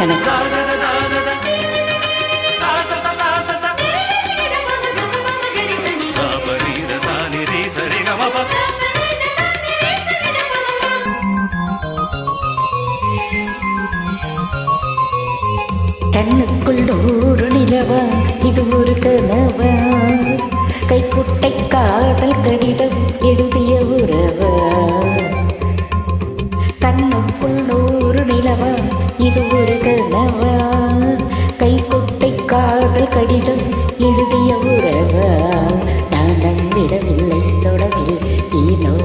வணக்கம் கண்ணுக்குள் நூறு நிலவா இது ஒரு கனவா? கைக்குட்டை காதல் கண்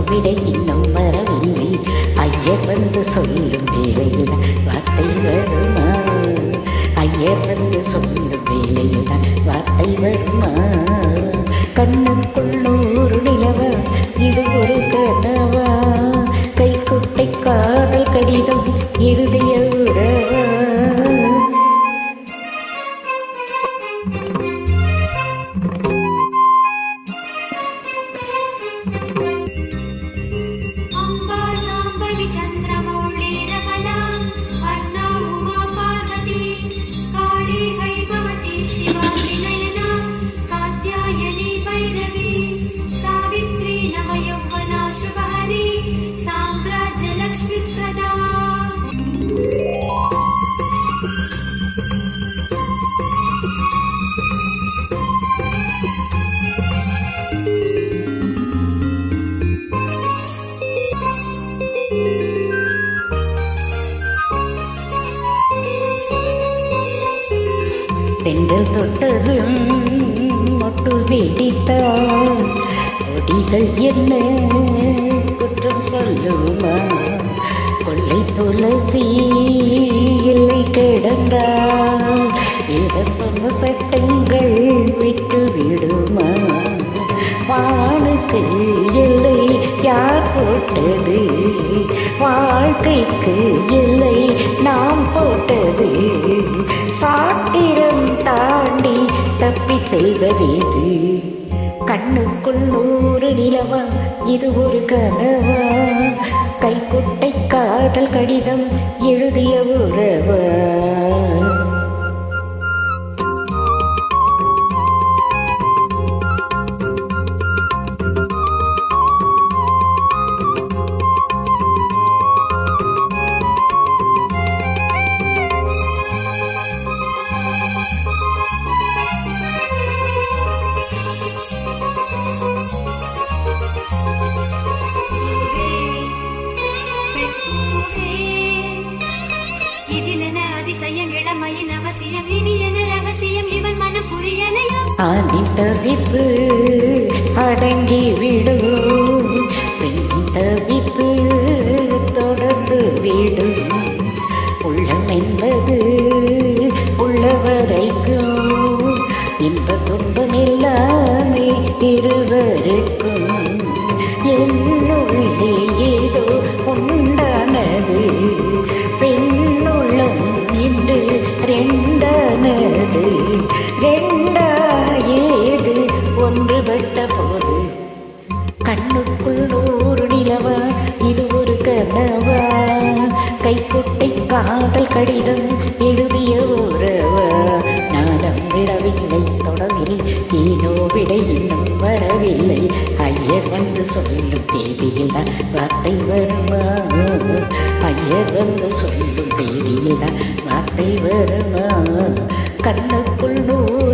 விடை இன்னும் வரவில்லை. ஐயர் வந்து சொல்லும் வேலையில் வார்த்தை வருமா? ஐயர் வந்து சொல்லும் வேலையில் வார்த்தை வருமா? கண்ணுக்குள்ளும் செங்கல் தொட்டதும் மொட்டு வெடித்தால் கொடிகள் என்ன குற்றம் சொல்லுமா? கொள்ளை துளசி இல்லை கிடந்தால் இதன் சொன்ன சட்டங்கள் விட்டு விடுமா? வானுக்கு எல்லை யார் போட்டது? வாழ்க்கைக்கு எல்லை நாம் போட்டது. சாட்டிரம் செய்வதேது? கண்ணுக்குள் நூறு நிலவா இது ஒரு கனவா? கைக்குட்டை காதல் கடிதம் எழுதிய உறவா? ஆதி தவிப்பு அடங்கி விடும். பெண்ணின் தவிப்பு தொடர்ந்து விடும். உள்ளம் என்பது உள்ளவரைக்கும். இன்ப துன்பம் எல்லாமே இருவருக்கும். என்னுள்ளே ஏதோ உண்டானது. பெண்ணுள்ளம் இன்று ரெண்டானது. ரெண்டு கைக்குட்டை காதல் கடிதம் எழுதிய உறவா நாடம் விடவில்லை தொடவில் ஈனோ விடை இன்னும் வரவில்லை. ஐயர் வந்து சொல்லும் தேதியில் தான் வார்த்தை வருமா ஐயர் வந்து சொல்லும் தேதியில் தான் வார்த்தை வருமா கண்ணுக்குள் நூறு